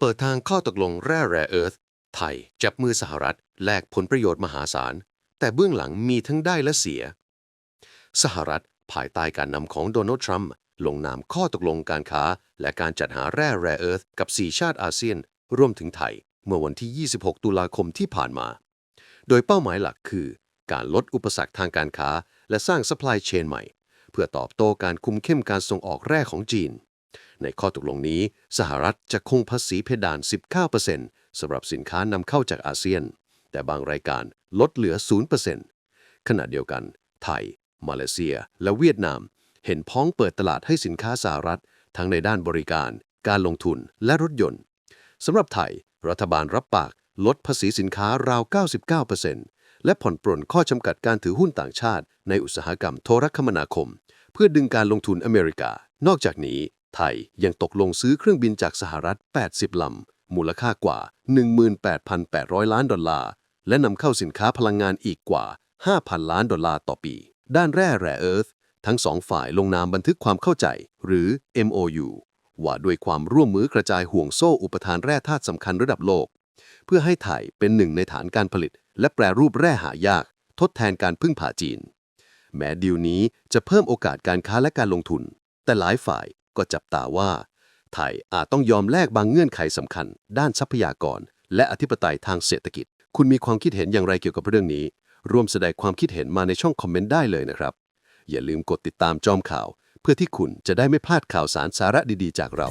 เปิดทางข้อตกลงแร่แร่เอิร์ธไทย จับมือสหรัฐแลกผลประโยชน์มหาศาล แต่เบื้องหลังมีทั้งได้และเสีย สหรัฐภายใต้การนำของโดนัลด์ทรัมป์ลงนามข้อตกลงการค้า และการจัดหาแร่แร่เอิร์ธกับ 4 ชาติอาเซียน รวมถึงไทย เมื่อวันที่ 26 ตุลาคมที่ผ่านมา โดยเป้าหมายหลักคือ การลดอุปสรรคทางการค้า และสร้าง supply chain ใหม่ เพื่อตอบโต้การคุมเข้มการส่งออกแร่ของจีน ในข้อตกลงนี้ สหรัฐจะคงภาษีเพดาน 19%สำหรับสินค้านำเข้าจากอาเซียน แต่บางรายการลดเหลือ 0%ขณะเดียวกัน ไทย มาเลเซีย และเวียดนาม เห็นพ้องเปิดตลาดให้สินค้าสหรัฐ ทั้งในด้านบริการ การลงทุนและรถยนต์สำหรับไทย รัฐบาลรับปากลดภาษีสินค้าราว 99%และผ่อนปรนข้อจำกัดการถือหุ้นต่างชาติ ในอุตสาหกรรมโทรคมนาคม เพื่อดึงการลงทุนอเมริกา นอกจากนี้ ไทยยังตกลงซื้อเครื่องบินจากสหรัฐ 80 ลำ มูลค่ากว่า 18,800 ล้านดอลลาร์ และนำเข้าสินค้าพลังงานอีกกว่า 5,000 ล้านดอลลาร์ต่อปี ด้านแร่แร่เอิร์ธทั้งสองฝ่ายลงนามบันทึกความเข้าใจ หรือ MOU ว่าด้วยความร่วมมือกระจายห่วงโซ่อุปทานแร่ธาตุสำคัญระดับโลก เพื่อให้ไทยเป็นหนึ่งในฐานการผลิต และแปรรูปแร่หายาก ทดแทนการพึ่งพาจีน แม้ดีลนี้จะเพิ่มโอกาสการค้าและการลงทุน แต่หลายฝ่าย ก็จับตาว่า ไทยอาจต้องยอมแลกบางเงื่อนไขสำคัญ ด้านทรัพยากร และอธิปไตยทางเศรษฐกิจ คุณมีความคิดเห็นอย่างไรเกี่ยวกับเรื่องนี้ ร่วมแสดงความคิดเห็นมาในช่องคอมเมนต์ได้เลยนะครับ อย่าลืมกดติดตามจอมข่าว เพื่อที่คุณจะได้ไม่พลาดข่าวสารสาระดีๆ จากเรา